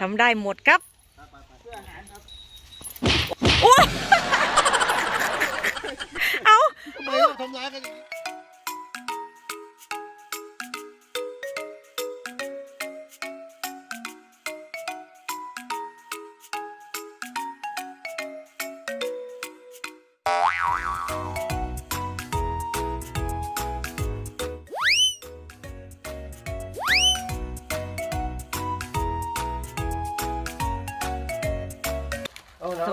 ทำได้หมดครับโอ้เอาทำไมเราทำร้ายกันอย่างนี้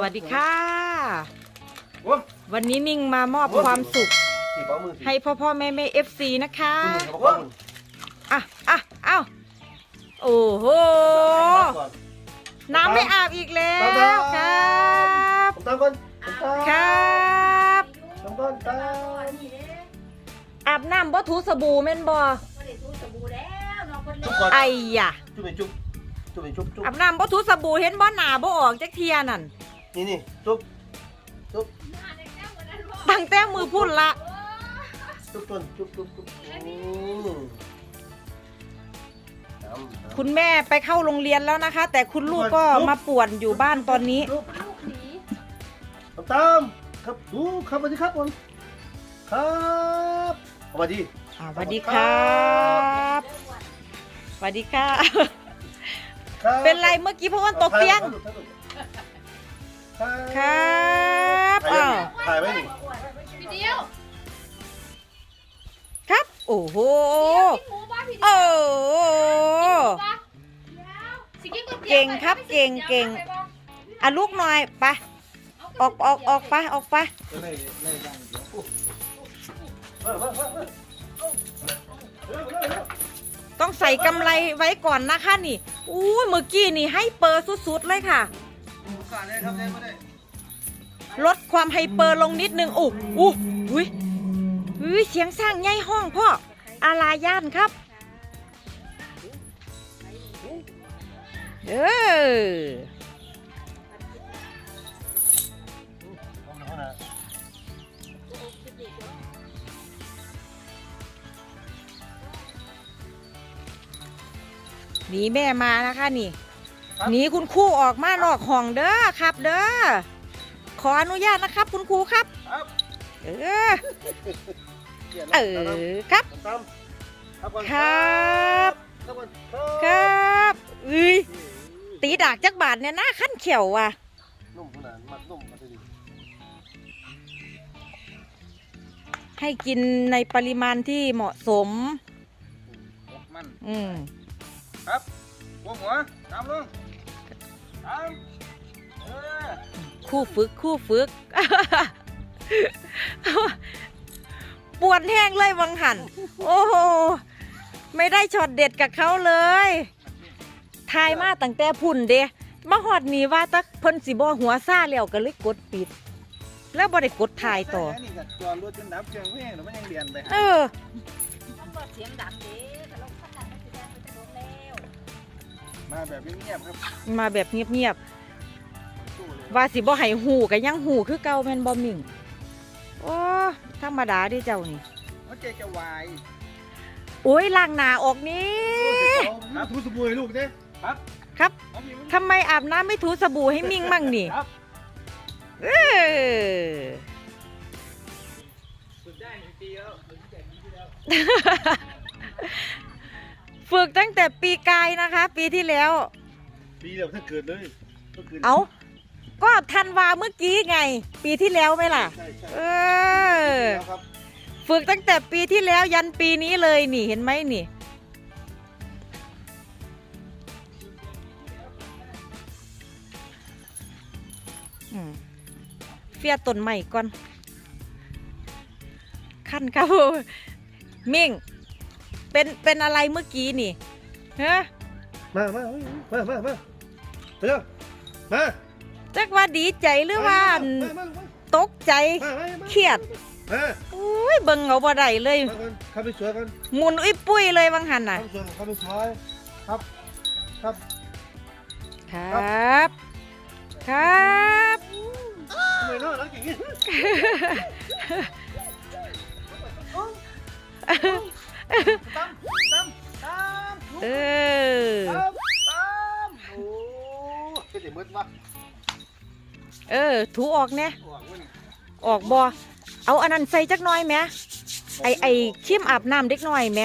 วัสดีค่ะ โอ้ยวันนี้นิ่งมามอบความสุข สี่เป้ามือสี่ให้พ่อพ่อแม่แม่เอฟซีนะคะ คุณหนึ่งกับเป้ามืออะอะเอ้าโอ้โหก่อน น้ำไม่อาบอีกแล้วบ๊ายบายครับผมตามก่อนผมตามครับ ผมก่อนตาม อาบน้ำบ่ถูสบู่แม่นบ่จุ๊บก่อนไอ้ยะจุ๊บเป็นจุ๊บจุ๊บเป็นจุ๊บจุ๊บอาบน้ำบ่ถูสบู่เห็นบ่หนาบ่ออกจักเทียนั่น นี่นี่จุ๊บจุ๊บตั้งแต่มือพุ่นละจุ๊บต้นจุ๊บจุ๊บจุ๊บอืมน้ำน้ำ คุณแม่ไปเข้าโรงเรียนแล้วนะคะ แต่คุณลูกก็มาป่วนอยู่บ้านตอนนี้ จุ๊บผมตามครับดูครับสวัสดีครับผมครับสวัสดี อ่าสวัสดีครับสวัสดีค่ะ ครับเป็นไรเมื่อกี้เพราะว่าตกเตียง ครับถ่ายอ้าวถ่ายไว้นี่พี่เดียวครับ โอ้โหกินหมูป่ะพี่เดีโอ้ยวโหป่ะสิกินก๋วยตี๋ยวเก่งครับเก่งเก่งอะลูกหน่อยไปออกออกออกไปออกไปไม่ไม่ดังเดี๋ยวต้องใส่กำไรไว้ก่อนนะคะนี่อู้ยเมื่อกี้นี่ให้เปอร์สุดๆเลยค่ะขาดเลดความไฮเปอร์ลงนิดนึงอ้อู้อุ้ยอุ้ยเสียงสร้างใหญ่ห้องพ่ออาลาย่านครับ เออหนีแม่มานะคะนี่ หนีคุณครูออกมานอกห้องเด้อครับ เด้อขออนุญาตนะครับ คุณครูครับ ครับเออเออครับตามครับก่อนครับครับก่อนครับอุ้ยตีดากจักบาทเนี่ยหน้าขั้นเขียวว่ะนุ่มขนาดมัดนุ่มมัดดีให้กินในปริมาณที่เหมาะสม มัน อืม ครับหัวหัวตามลงตามเออ คู่ฝึกคู่ฝึก ปวดแห้งเลยวังหัน โอ้โห ไม่ได้ช็อตเด็ดกับเขาเลยทายมาตั้งแต่พุ่นเดะมาหอดหนีว่าตะเพิ่นสิบ่หัวซ่าแล้วก็เลยกดปิด แล้วบ่ได้กดถ่ายต่อ นี่ก็จอดรถจนดับเครื่องเพลงแล้วมันยังเรียนไปเอหาอเสียงดังเด้ มาแบบเงียบๆครับมาแบบเงียบสู้เลยๆว่าสิบ่ให้หูก็ยังหูคือเก่าแม่นบ่มิ่งโอ้ธรรมดาเดิเจ้านี่มันใจจะวายโอ้ยล้างหน้าออกนี่ๆครับทุสบู่ให้ลูกเด้ครับครับเอามีมันทำไมอาบน้ำไม่ถูสบู่ให้มิ่งมั่งนี่ครับเออฝึกได้หนึ่งปีแล้ว ฝึกได้หนึ่งปีแล้วฝึกตั้งแต่ปีกายนะคะ ปีที่แล้ว ปีเดียวถ้าเกิดเลยถ้าเกิดเอาก็ทันวาเมื่อกี้ไง ปีที่แล้วไหมล่ะ ใช่ใช่เออ แล้วครับฝึกตั้งแต่ปีที่แล้วยันปีนี้เลยนี่เห็นไหมนี่ อืมเฟียต้นใหม่ก่อน ขั้นเขามิ่ง เป็นเป็นอะไรเมื่อกี้นี่ฮะมามามามามาเร็วมาจักว่าดีใจหรือว่ามามามาตกใจมามามาเครียดมาอุ้ยเบิ่งเอาบ่ได้เลยมากันเข้าไปสวยกันหมุนอุ้ยปุ้ยเลยวังหันน่ะเข้าไปสวยเข้าไปสวยครับครับ ครับ ครับทำไมน่ารักอย่างนี้ ตามตามตามเออตามตามโอ้เป็นเด็กมืดวะเออ ถูออกเนี่ยหวังว่านี่ออกบอเอาอันนั้นใส่จักหน่อยแหมไอไอครีมอาบน้ำเด็กหน่อยแหม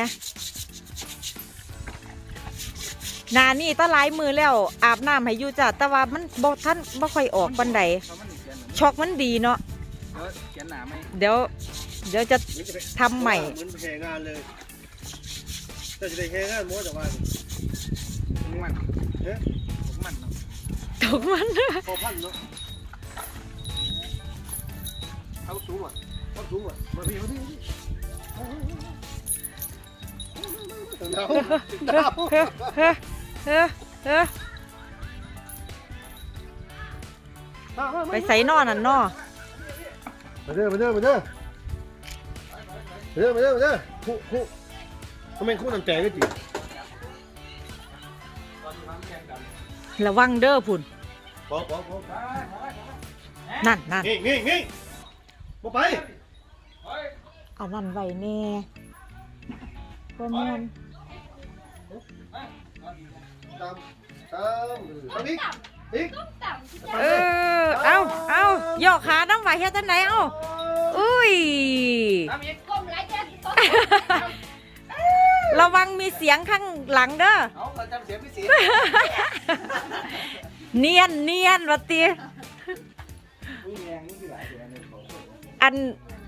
หนานี่ตาหลายมือแล้วอาบน้ำให้อยู่จ้ะแต่ว่ามันบ่ท่านบ่ค่อยออกปันใดเขามันเขียนหนึ่งช็อกมันดีเนาะเดี๋ยวเขียนหนาไหมเดี๋ยว เดี๋ยวจะ ทำใหม่ เหมือนแห่งานเลย แต่จะได้แห่งานมั้งแต่ว่าผมมันเอ๊ะผมมันเนาะตกมันพอพันเนาะเขาสูงอะพันสูงอะมาพี่มาพี่หนาวหนาวเฮ้อเฮ้อเฮ้อเฮ้อไปใส่นอนนั่นนอมาเด้อมาเด้อมาเด้อมาเด้อมาเด้อมาเด้อคู่คู่ ทำไมคู่น้ำแจงก็จีระวังเด้อพุ่นปอปอปอนั่นนั่นนี่นี่นี่มาไปเอานั่นไว้แน่เพื่อนมันตามตามตามอีกอีกเออเอาเอาย่อขาน้ำไหวเฮ็ดจังไหนเอาอุ้ยตามอีกก้มไหลเจ็บก้ม ระวังมีเสียงข้างหลังเด้อเอาเราจำเสียงพี่สีเนียนเนียนวะตีอุ้ยแรงนี่คือหลายเสียงเลยเขาอัน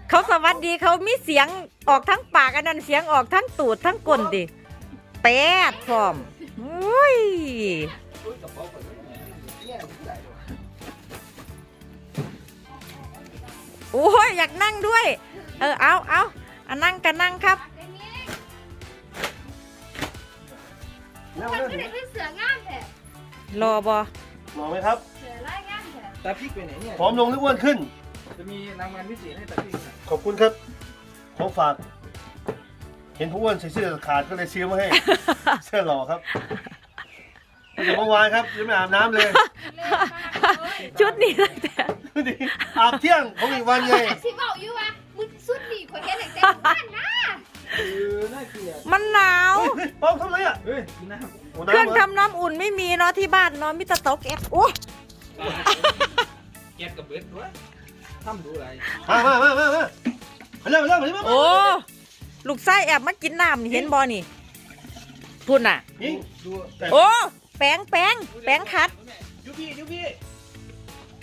เขาสวัสดีเขามีเสียงออกทั้งปากอันนั้นเสียงออกทั้งตูดทั้งก้นดิแปดพร้อมอุ้ยอุ้ยกระเป๋าเปิดไว้เนี่ยคือหลายดอกโอ้ยอยากนั่งด้วย เออเอาเอาอันนั่งกันนั่งครับ เร็วมันเร็วไม่ได้เป็นเสืองามแท้รอบอมองไหมครับเสือไล่งามแท้ตาพริกไปไหนเนี่ยผอมลงหรืออ้วนขึ้น จะมีรางวัลพิเศษให้ตาพริกนะขอบคุณครับ ของฝาก เห็นผู้อ้วนใส่เสื้อขาดก็เลยซื้อมาให้ เสื้อหล่อครับตั้งแต่เมื่อวานครับยังไม่อาบน้ำเลยเล่นมากเลยชุดนี้ตั้งแต่อาบเที่ยงของอีกวันไง สิบอกอยู่ว่ามึงสุดดีกว่าเฮ็ดให้เต็มบ้าน นะเออน่าเกลียดมันหนาวเฮ้ยป้องทำไรอะเฮ้ยกินน้โอ้เครื่องน้ำเหรอทำน้ำอุ่นไม่มีเนาะที่บ้านเนาะมิตรเตาแก๊สโอ้ำแกะกับเบ็ดด้วยทำดูอะไรมามามามามามาเร็วมาเร็วมาเร็วมาโอ้ลูกไส้แอบมากินน้ำนี่เห็นบอนี่พุ่นอะ ยิงดูโอ้แป้งแป้งแป้งคัดยูพี่ยูพี่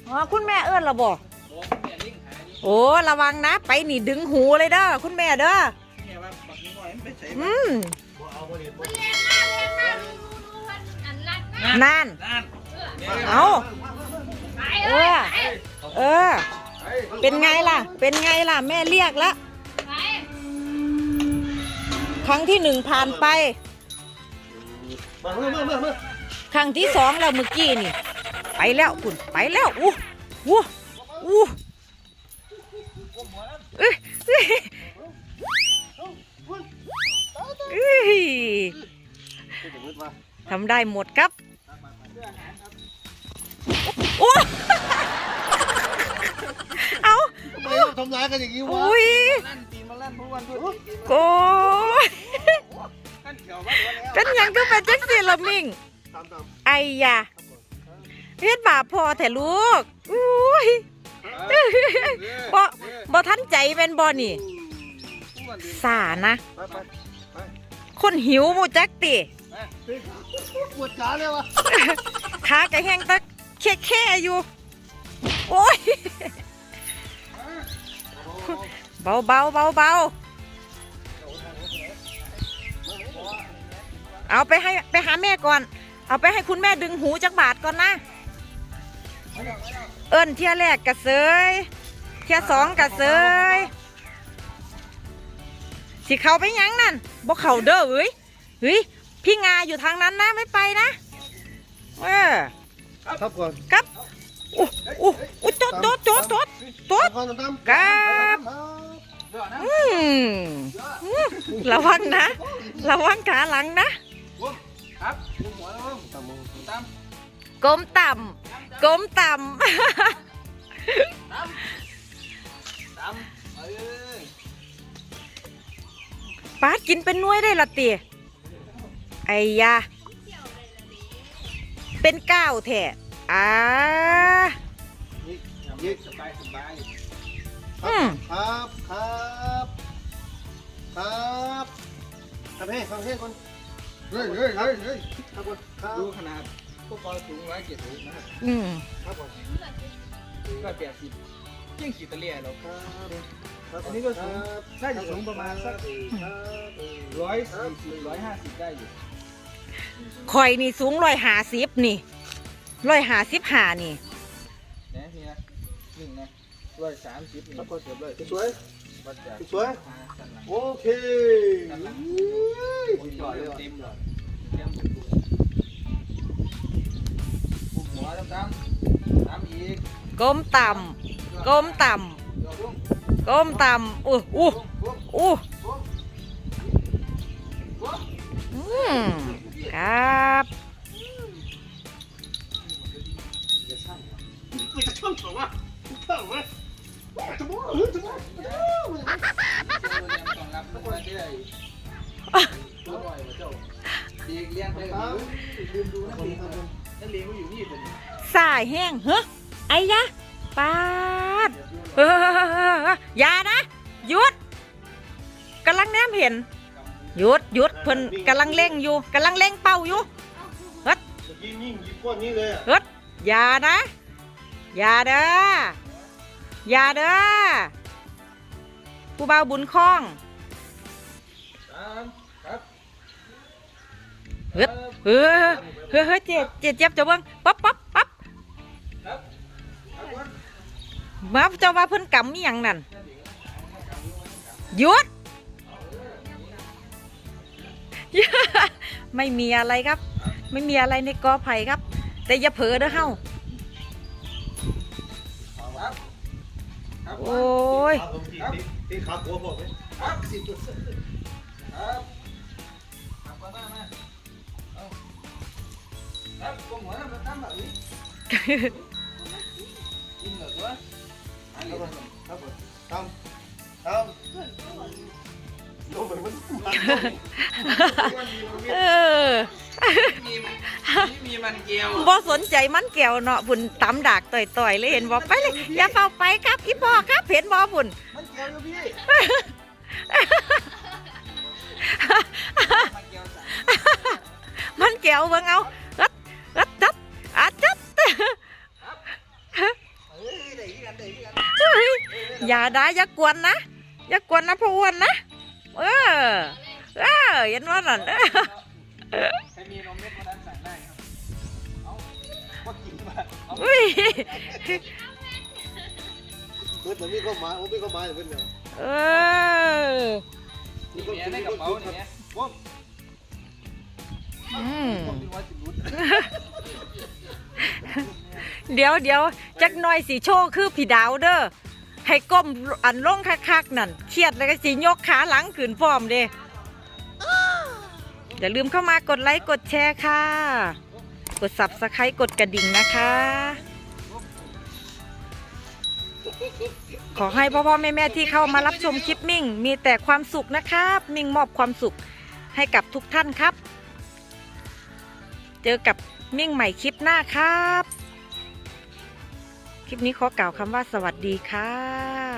อ๋อคุณแม่เอื้อนเราบอกโอ้แม่ลิงหานี่โอ้ระวังนะ ไปนี่ดึงหูเลยเด้อคุณแม่เด้อ อยมันไปใส่อืมบ่เอาบ่เห็นบ่มันแรงมากแรงมากดูดูดูมันอันรัดมากนั่นนั่นเอาไปเอเอ้ยอเออ เป็นไงล่ะ เป็นไงล่ะ แม่เรียกแล้วไปครั้งที่หนึ่งผ่านไปมามามามามาครั้งที่สองแล้วเมื่อกี้นี่ ไปแล้วคุณไปแล้วอู้อู้อู้เอ้ยเอ้ยเอ้ย ทำได้หมดครับโอ้เอาทำไมเราทำร้ายกันอย่างนี้วะอุ้ยลั่นตีนมาลั่นทุกวันด้วยโอ้ยขั้นเขียววัดไว้แล้วเป็นหยังก็เป็นจังสิละมิงตามตามไอ้ยาเฮ็ดบาปพอแต่ลูกอุ้ยบ่บ่ทันใจเป็นบ่นี่สานะไปไปไป คนหิวบ่จักติปวดขาเลยวะขากระแห้งตะแค่แค่ๆอยู่ โอ้ยเบาเบาเบาเบาเอาไปให้ไปหาแม่ก่อน เอาไปให้คุณแม่ดึงหูจักบาทก่อนนะ เอิ้นเที่ยแรกกะเซยเที่ยสองกะเซยสิเขาไปหยังนั่น บ่เขาเด้อเอ้ยเฮ้ยพี่งาอยู่ทางนั้นนะไม่ไปนะเออครับก่อนครับอู้อู้อู้โต๊ดโต๊ดโต๊ดโต๊ดโต๊ดก่อนตามครับครับเดี๋ยวนะอืมอืมระวังนะ ระวังขาหลังนะครับดูหัวแล้วมั้งตามมองตามก้มต่ำก้มต่ตามเอ้ย ปาดกินเป็นหน่วยได้ละเตียไอ้ยาเป็นก้าวแท้อ่ายิกสบายสบายอืมครับครับครับทำให้ทำให้คนเฮ้ยเฮ้ยเฮ้ยเฮ้ยครับคนครับดูขนาดพวกบอลสูงร้อยเจ็ดสิบนะครับอืมครับผมร้อยแปดสิบยิ่งขีดตะเลียเราครับ อันนี้ก็สูงน่าจะสูงประมาณสักร้อยสี่สิบร้อยห้าสิบได้อยู่ข่อยนี่สูงร้อยหาสิบนี่ร้อยหาสิบหานี่นะนี่นะหนึ่งนะร้อยสามสิบนี่ครับคนเสียบเลยสวยสวยโอเคจอดเต็มเลยเต็มหัวดำดำดำอีกก้มต่ำก้มต่ยกลงำก้มต่ำอู้อู้ลงลงอู้ลงลงอืมครับไม่จะช่องสองวะช่องวะจะบ้าหรือจะบ้าต้องรับทุกคนที่ได้ตัวหน่อยมาเจ้าดีเลี้ยงไปกับลืมดูนักเรียนนักเรียนก็อยู่นี่เป็นสายแห้งเฮ้ไอ้ยะปาด เฮ้ออย่านะ หยุดกำลังแนมเห็น หยุดหยุดเพิ่นกำลังเล่งอยู่กำลังเล่งเป่าอยู่เมื่อกี้ยิ่งยิบก้อนนี้เลยอะเฮ็ดอย่านะ อย่าเด้ออย่าเด้อผู้บ่าวบุญคล้องสามครับเฮ็ดเฮ้อเฮ้อเฮ้อเจ็บเจ็บเจ็บจะเบิ่งปั๊บปั๊บปั๊บครับ มาเจ้าว่าเพิ่นกำอีหยังนั่นหยุดไม่มีอะไรครับ ไม่มีอะไรในกอไผ่ครับ แต่อย่าเผลอเด้อเฮาครับครับโอ้ยครับผมที่ที่ที่ขาหัวผมเนี่ยครับสิบครับครับมามามาเอาครับก้มหัวน้ำน้ำแบบนี้กินเหรอตัวอั บผมครับผมทำทำลงไปมันเออมีมันเกลียวบ่สนใจมันแก้วเนาะบุญตำดากต่อยๆเลยเห็นบ่ไปเลยอย่าเฝ้าไปครับอีพ่อครับเห็นบ่บุญมันเกลียวอยู่พี่มันเกลียวสั่งมันแก้วเบิ่งเอาอัดอัดจับอัดจับเฮ้ยได้กันได้กัน อย่าได้อย่ากวนนะอย่ากวนนะพ่ออ้วนนะเออเออเห็นว่านั่นเออใครมีนมเม็ดมาดันสั่งได้ครับเอาก็กินมาเอาอุ้ยเพื่อนผมมีข้อหมายผมมีข้อหมายเพื่อนเดียวเออมีเมียในกระเป๋าเนี่ยว้าวอืมผมคิดว่าจะรุดเดี๋ยวเดี๋ยว จักหน่อยสิโชว์คือพีดาวเด้อให้ก้มอันลงคักๆนั่นเครียดแล้วก็สิยกขาหลังขึ้นพร้อมเด้อย่าลืมเข้ามากดไลค์กดแชร์ค่ะ กด subscribe กดกระดิ่งนะคะ ขอให้พ่อพ่อแม่แม่ที่เข้ามารับชมคลิปมิ่ง มีแต่ความสุขนะครับ มิ่งมอบความสุขให้กับทุกท่านครับ เจอกับมิ่งใหม่คลิปหน้าครับ คลิปนี้ขอกล่าวคำว่าสวัสดีค่ะ